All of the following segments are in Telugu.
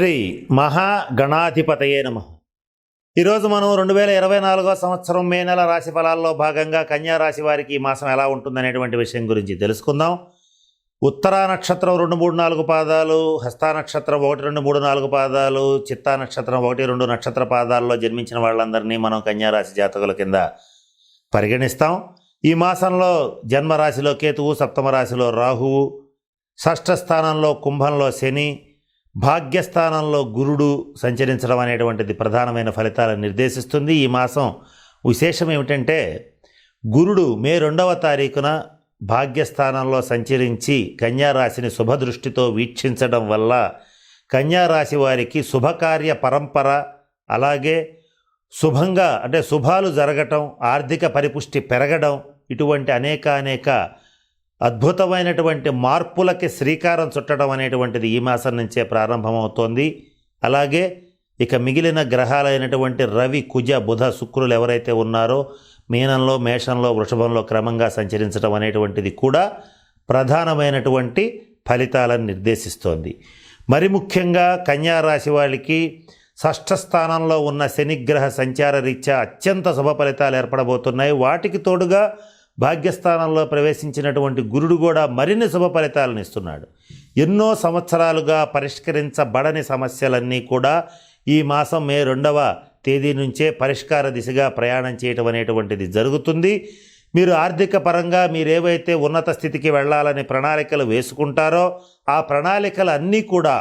శ్రీ మహాగణాధిపతయే నమ. ఈరోజు మనం రెండు వేల ఇరవై నాలుగో సంవత్సరం మే నెల రాశి ఫలాల్లో భాగంగా కన్యా రాశి వారికి ఈ మాసం ఎలా ఉంటుందనేటువంటి విషయం గురించి తెలుసుకుందాం. ఉత్తరా నక్షత్రం రెండు మూడు నాలుగు పాదాలు హస్తా నక్షత్రం ఒకటి రెండు మూడు నాలుగు పాదాలు చిత్తా నక్షత్రం ఒకటి రెండు నక్షత్ర పాదాల్లో జన్మించిన వాళ్ళందరినీ మనం కన్యా రాశి జాతకుల కింద పరిగణిస్తాం. ఈ మాసంలో జన్మరాశిలో కేతువు సప్తమ రాశిలో రాహువు షష్ఠ స్థానంలో కుంభంలో శని భాగ్యస్థానంలో గురుడు సంచరించడం అనేటువంటిది ప్రధానమైన ఫలితాలను నిర్దేశిస్తుంది. ఈ మాసం విశేషం ఏమిటంటే గురుడు మే రెండవ తారీఖున భాగ్యస్థానంలో సంచరించి కన్యారాశిని శుభదృష్టితో వీక్షించడం వల్ల కన్యారాశి వారికి శుభకార్య పరంపర అలాగే శుభంగా అంటే శుభాలు జరగటం ఆర్థిక పరిపుష్టి పెరగడం ఇటువంటి అనేక అనేక అద్భుతమైనటువంటి మార్పులకి శ్రీకారం చుట్టడం అనేటువంటిది ఈ మాసం నుంచే ప్రారంభమవుతోంది. అలాగే ఇక మిగిలిన గ్రహాలైనటువంటి రవి కుజ బుధ శుక్రులు ఎవరైతే ఉన్నారో మీనంలో మేషంలో వృషభంలో క్రమంగా సంచరించడం అనేటువంటిది కూడా ప్రధానమైనటువంటి ఫలితాలను నిర్దేశిస్తోంది. మరి ముఖ్యంగా కన్యా రాశి వాళ్ళకి షష్ఠ స్థానంలో ఉన్న శనిగ్రహ సంచార రీత్యా అత్యంత శుభ ఫలితాలు ఏర్పడబోతున్నాయి. వాటికి తోడుగా భాగ్యస్థానంలో ప్రవేశించినటువంటి గురుడు కూడా మరిన్ని శుభ ఫలితాలను ఇస్తున్నాడు. ఎన్నో సంవత్సరాలుగా పరిష్కరించబడని సమస్యలన్నీ కూడా ఈ మాసం మే రెండవ తేదీ నుంచే పరిష్కార దిశగా ప్రయాణం చేయటం అనేటువంటిది జరుగుతుంది. మీరు ఆర్థిక పరంగా మీరేవైతే ఉన్నత స్థితికి వెళ్ళాలని ప్రణాళికలు వేసుకుంటారో ఆ ప్రణాళికలు అన్నీ కూడా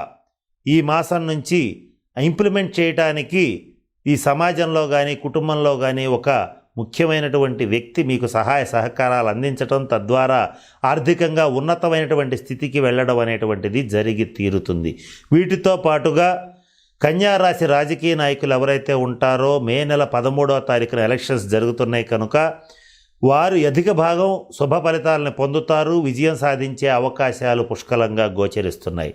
ఈ మాసం నుంచి ఇంప్లిమెంట్ చేయటానికి ఈ సమాజంలో కానీ కుటుంబంలో కానీ ఒక ముఖ్యమైనటువంటి వ్యక్తి మీకు సహాయ సహకారాలు అందించటం తద్వారా ఆర్థికంగా ఉన్నతమైనటువంటి స్థితికి వెళ్ళడం అనేటువంటిది జరిగి తీరుతుంది. వీటితో పాటుగా కన్యారాశి రాజకీయ నాయకులు ఎవరైతే ఉంటారో మే నెల పదమూడవ తారీఖున ఎలక్షన్స్ జరుగుతున్నాయి కనుక వారు అధిక భాగం శుభ ఫలితాలను పొందుతారు. విజయం సాధించే అవకాశాలు పుష్కలంగా గోచరిస్తున్నాయి.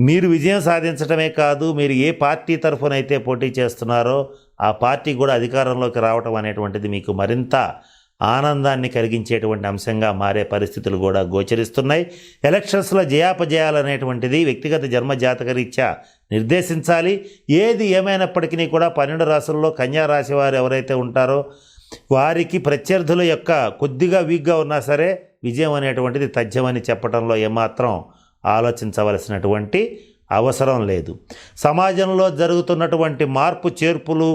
మీరు విజయం సాధించడమే కాదు మీరు ఏ పార్టీ తరఫునైతే పోటీ చేస్తున్నారో ఆ పార్టీ కూడా అధికారంలోకి రావటం అనేటువంటిది మీకు మరింత ఆనందాన్ని కలిగించేటువంటి అంశంగా మారే పరిస్థితులు కూడా గోచరిస్తున్నాయి. ఎలక్షన్స్లో జయాపజయాలు అనేటువంటిది వ్యక్తిగత జన్మ జాతకరీత్యా నిర్దేశించాలి. ఏది ఏమైనప్పటికీ కూడా పన్నెండు రాసుల్లో కన్యా రాశి వారు ఎవరైతే ఉంటారో వారికి ప్రత్యర్థుల యొక్క కొద్దిగా వీక్గా ఉన్నా సరే విజయం అనేటువంటిది తథ్యమని చెప్పడంలో ఏమాత్రం ఆలోచించవలసినటువంటి అవసరం లేదు. సమాజంలో జరుగుతున్నటువంటి మార్పు చేర్పులు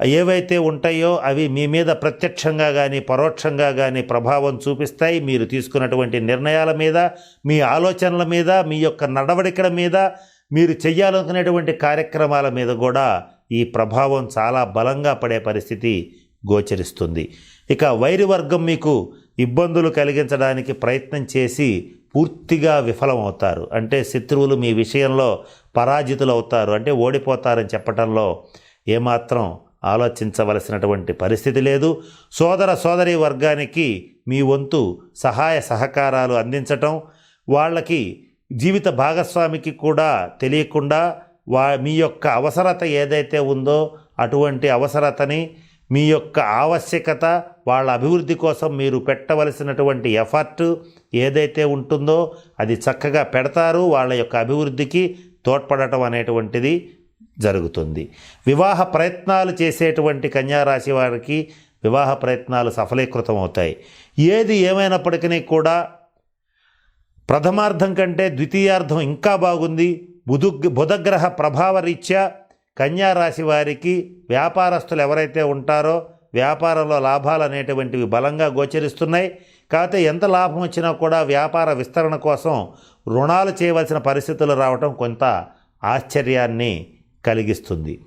ఏవైతే ఉంటాయో అవి మీ మీద ప్రత్యక్షంగా కానీ పరోక్షంగా కానీ ప్రభావం చూపిస్తాయి. మీరు తీసుకున్నటువంటి నిర్ణయాల మీద మీ ఆలోచనల మీద మీ యొక్క నడవడికల మీద మీరు చేయాలనుకునేటువంటి కార్యక్రమాల మీద కూడా ఈ ప్రభావం చాలా బలంగా పడే పరిస్థితి గోచరిస్తుంది. ఇక వైరి వర్గం మీకు ఇబ్బందులు కలిగించడానికి ప్రయత్నం చేసి పూర్తిగా విఫలమవుతారు. అంటే శత్రువులు మీ విషయంలో పరాజితులు అవుతారు అంటే ఓడిపోతారని చెప్పటంలో ఏమాత్రం ఆలోచించవలసినటువంటి పరిస్థితి లేదు. సోదర సోదరి వర్గానికి మీ వంతు సహాయ సహకారాలు అందించటం వాళ్ళకి జీవిత భాగస్వామికి కూడా తెలియకుండా వా మీ యొక్క అవసరత ఏదైతే ఉందో అటువంటి అవసరతని మీ యొక్క ఆవశ్యకత వాళ్ళ అభివృద్ధి కోసం మీరు పెట్టవలసినటువంటి ఎఫర్ట్ ఏదైతే ఉంటుందో అది చక్కగా పెడతారు వాళ్ళ యొక్క అభివృద్ధికి తోడ్పడటం అనేటువంటిది జరుగుతుంది. వివాహ ప్రయత్నాలు చేసేటువంటి కన్యారాశి వారికి వివాహ ప్రయత్నాలు సఫలీకృతం అవుతాయి. ఏది ఏమైనప్పటికీ కూడా ప్రథమార్థం కంటే ద్వితీయార్థం ఇంకా బాగుంది. బుధు బుధగ్రహ ప్రభావరీత్యా కన్యారాశి కన్యా రాశి వారికి వ్యాపారస్తులు ఎవరైతే ఉంటారో వ్యాపారంలో లాభాలు అనేటువంటివి బలంగా గోచరిస్తున్నాయి. కాకపోతే ఎంత లాభం వచ్చినా కూడా వ్యాపార విస్తరణ కోసం రుణాలు చేయవలసిన పరిస్థితులు రావటం కొంత ఆశ్చర్యాన్ని కలిగిస్తుంది.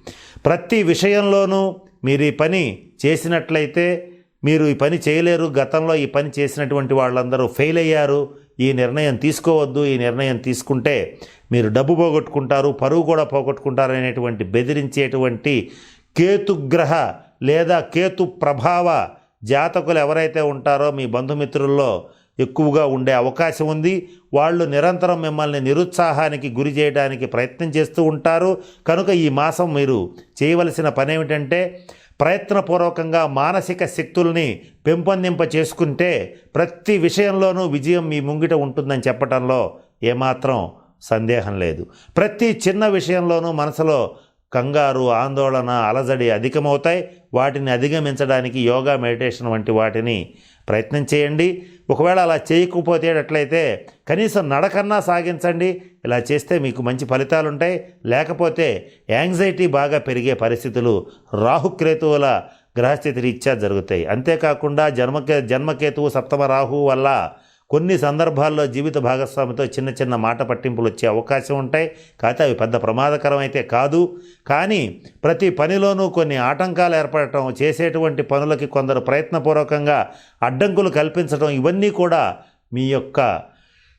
ప్రతి విషయంలోనూ మీరు ఈ పని చేసినట్లయితే మీరు ఈ పని చేయలేరు. గతంలో ఈ పని చేసినటువంటి వాళ్ళందరూ ఫెయిల్ అయ్యారు. ఈ నిర్ణయం తీసుకోవద్దు ఈ నిర్ణయం తీసుకుంటే మీరు డబ్బు పోగొట్టుకుంటారు పరువు కూడా పోగొట్టుకుంటారు అనేటువంటి బెదిరించేటువంటి కేతుగ్రహ లేదా కేతు ప్రభావ జాతకులు ఎవరైతే ఉంటారో మీ బంధుమిత్రుల్లో ఎక్కువగా ఉండే అవకాశం ఉంది. వాళ్ళు నిరంతరం మిమ్మల్ని నిరుత్సాహానికి గురి చేయడానికి ప్రయత్నం చేస్తూ ఉంటారు. కనుక ఈ మాసం మీరు చేయవలసిన పని ఏమిటంటే ప్రయత్నపూర్వకంగా మానసిక శక్తుల్ని పెంపొందింప చేసుకుంటే ప్రతి విషయంలోనూ విజయం మీ ముంగిట ఉంటుందని చెప్పడంలో ఏమాత్రం సందేహం లేదు. ప్రతి చిన్న విషయంలోనూ మనసులో కంగారు ఆందోళన అలజడి అధికమవుతాయి. వాటిని అధిగమించడానికి యోగా మెడిటేషన్ వంటి వాటిని ప్రయత్నం చేయండి. ఒకవేళ అలా చేయకపోతేటట్లయితే కనీసం నడకన్నా సాగించండి. ఇలా చేస్తే మీకు మంచి ఫలితాలు ఉంటాయి లేకపోతే యాంగ్జైటీ బాగా పెరిగే పరిస్థితులు రాహుక్రేతువుల గ్రహస్థితి రీత్యా జరుగుతాయి. అంతేకాకుండా జన్మకే జన్మకేతువు సప్తమ రాహు వల్ల కొన్ని సందర్భాల్లో జీవిత భాగస్వామితో చిన్న చిన్న మాట పట్టింపులు వచ్చే అవకాశం ఉంటాయి. కాకపోతే అవి పెద్ద ప్రమాదకరం అయితే కాదు. కానీ ప్రతి పనిలోనూ కొన్ని ఆటంకాలు ఏర్పడటం చేసేటువంటి పనులకి కొందరు ప్రయత్నపూర్వకంగా అడ్డంకులు కల్పించడం ఇవన్నీ కూడా మీ యొక్క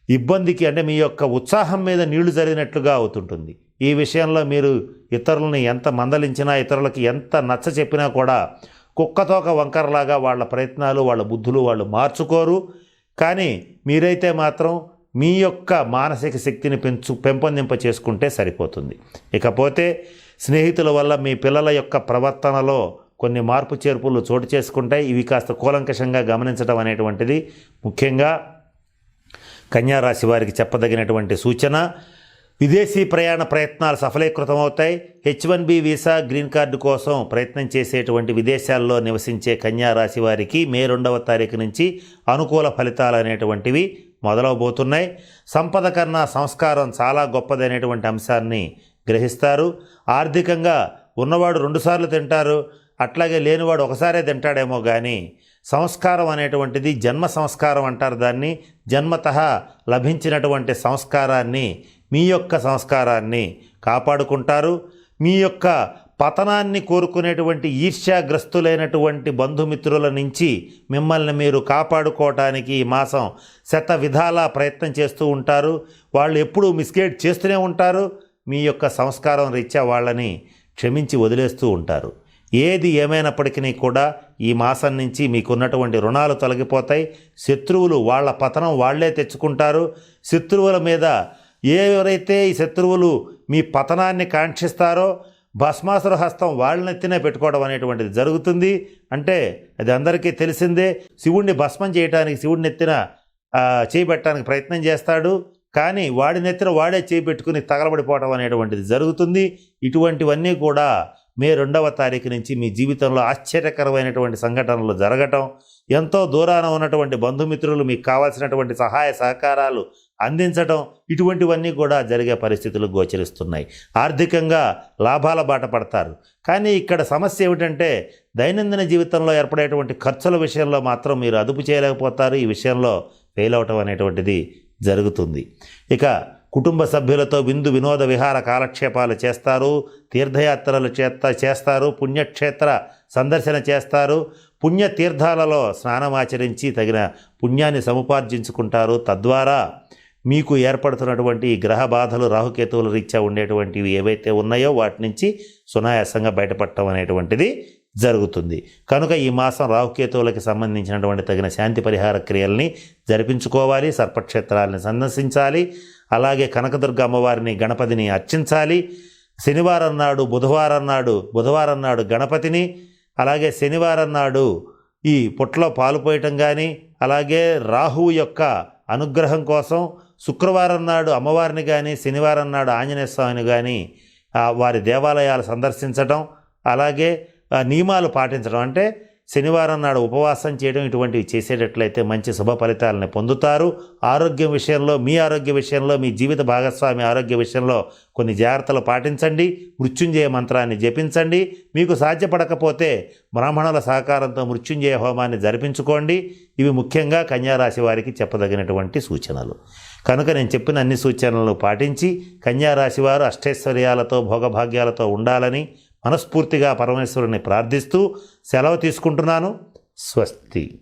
ఇబ్బందికి అంటే మీ యొక్క ఉత్సాహం మీద నీళ్ళు జరిగినట్లుగా అవుతుంటుంది. ఈ విషయంలో మీరు ఇతరులని ఎంత మందలించినా ఇతరులకి ఎంత నచ్చ చెప్పినా కూడా కుక్కతోక వంకరలాగా వాళ్ళ ప్రయత్నాలు వాళ్ళ బుద్ధులు వాళ్ళు మార్చుకోరు. కానీ మీరైతే మాత్రం మీ యొక్క మానసిక శక్తిని పెంచు పెంపొందింప చేసుకుంటే సరిపోతుంది. ఇకపోతే స్నేహితుల వల్ల మీ పిల్లల యొక్క ప్రవర్తనలో కొన్ని మార్పు చేర్పులు చోటు చేసుకుంటాయి. ఇవి కాస్త కూలంకషంగా గమనించడం అనేటువంటిది ముఖ్యంగా కన్యారాశి వారికి చెప్పదగినటువంటి సూచన. విదేశీ ప్రయాణ ప్రయత్నాలు సఫలీకృతమవుతాయి. H one B visa green card కోసం ప్రయత్నం చేసేటువంటి విదేశాల్లో నివసించే కన్యా రాశి వారికి మే రెండవ తారీఖు నుంచి అనుకూల ఫలితాలు అనేటువంటివి మొదలవబోతున్నాయి. సంపద కన్నా సంస్కారం చాలా గొప్పదనేటువంటి అంశాన్ని గ్రహిస్తారు. ఆర్థికంగా ఉన్నవాడు రెండుసార్లు తింటారు అట్లాగే లేనివాడు ఒకసారే తింటాడేమో కానీ సంస్కారం అనేటువంటిది జన్మ సంస్కారం అంటారు దాన్ని. జన్మత లభించినటువంటి సంస్కారాన్ని మీ యొక్క సంస్కారాన్ని కాపాడుకుంటారు. మీ యొక్క పతనాన్ని కోరుకునేటువంటి ఈర్ష్యాగ్రస్తులైనటువంటి బంధుమిత్రుల నుంచి మిమ్మల్ని మీరు కాపాడుకోవటానికి ఈ మాసం శత విధాలా ప్రయత్నం చేస్తూ ఉంటారు. వాళ్ళు ఎప్పుడూ మిస్గైడ్ చేస్తూనే ఉంటారు. మీ యొక్క సంస్కారం రీత్యా వాళ్ళని క్షమించి వదిలేస్తూ ఉంటారు. ఏది ఏమైనప్పటికీ కూడా ఈ మాసం నుంచి మీకున్నటువంటి రుణాలు తొలగిపోతాయి. శత్రువులు వాళ్ళ పతనం వాళ్ళే తెచ్చుకుంటారు. శత్రువుల మీద ఎవరైతే ఈ శత్రువులు మీ పతనాన్ని కాంక్షిస్తారో భస్మాసుర హస్తం వాళ్ళనెత్తినే పెట్టుకోవడం అనేటువంటిది జరుగుతుంది. అంటే అది అందరికీ తెలిసిందే. శివుణ్ణి భస్మం చేయడానికి శివుడిని ఎత్తిన చేయబెట్టడానికి ప్రయత్నం చేస్తాడు. కానీ వాడి నెత్తిన వాడే చేపెట్టుకుని తగలబడిపోవడం అనేటువంటిది జరుగుతుంది. ఇటువంటివన్నీ కూడా మే రెండవ తారీఖు నుంచి మీ జీవితంలో ఆశ్చర్యకరమైనటువంటి సంఘటనలు జరగటం ఎంతో దూరాన ఉన్నటువంటి బంధుమిత్రులు మీకు కావాల్సినటువంటి సహాయ సహకారాలు అందించటం ఇటువంటివన్నీ కూడా జరిగే పరిస్థితులు గోచరిస్తున్నాయి. ఆర్థికంగా లాభాల బాట పడతారు. కానీ ఇక్కడ సమస్య ఏమిటంటే దైనందిన జీవితంలో ఏర్పడేటువంటి ఖర్చుల విషయంలో మాత్రం మీరు అదుపు చేయలేకపోతారు. ఈ విషయంలో ఫెయిల్ అవటం అనేటువంటిది జరుగుతుంది. ఇక కుటుంబ సభ్యులతో విందు వినోద విహార కాలక్షేపాలు చేస్తారు. తీర్థయాత్రలు చేస్తా చేస్తారు. పుణ్యక్షేత్ర సందర్శన చేస్తారు. పుణ్యతీర్థాలలో స్నానమాచరించి తగిన పుణ్యాన్ని సముపార్జించుకుంటారు. తద్వారా మీకు ఏర్పడుతున్నటువంటి ఈ గ్రహ బాధలు రాహుకేతువుల రీత్యా ఉండేటువంటివి ఏవైతే ఉన్నాయో వాటి నుంచి సునాయాసంగా బయటపడటం అనేటువంటిది జరుగుతుంది. కనుక ఈ మాసం రాహుకేతువులకి సంబంధించినటువంటి తగిన శాంతి పరిహార క్రియల్ని జరిపించుకోవాలి సర్పక్షేత్రాలని సందర్శించాలి అలాగే కనకదుర్గ అమ్మవారిని గణపతిని అర్చించాలి. శనివారం నాడు బుధవారం నాడు బుధవారం నాడు గణపతిని అలాగే శనివారం నాడు ఈ పుట్లో పాలు పోయటం కానీ అలాగే రాహువు యొక్క అనుగ్రహం కోసం శుక్రవారం నాడు అమ్మవారిని కానీ శనివారం నాడు ఆంజనేయ స్వామిని కానీ వారి దేవాలయాలు సందర్శించటం అలాగే నియమాలు పాటించడం అంటే శనివారం నాడు ఉపవాసం చేయడం ఇటువంటివి చేసేటట్లయితే మంచి శుభ ఫలితాలని పొందుతారు. ఆరోగ్యం విషయంలో మీ ఆరోగ్య విషయంలో మీ జీవిత భాగస్వామి ఆరోగ్య విషయంలో కొన్ని జాగ్రత్తలు పాటించండి. మృత్యుంజయ మంత్రాన్ని జపించండి. మీకు సాధ్యపడకపోతే బ్రాహ్మణుల సహకారంతో మృత్యుంజయ హోమాన్ని జరిపించుకోండి. ఇవి ముఖ్యంగా కన్యారాశి వారికి చెప్పదగినటువంటి సూచనలు. కనుక నేను చెప్పిన అన్ని సూచనలను పాటించి కన్యారాశి వారు అష్టైశ్వర్యాలతో భోగభాగ్యాలతో ఉండాలని మనస్ఫూర్తిగా పరమేశ్వరుని ప్రార్థిస్తూ సెలవు తీసుకుంటున్నాను. స్వస్తి.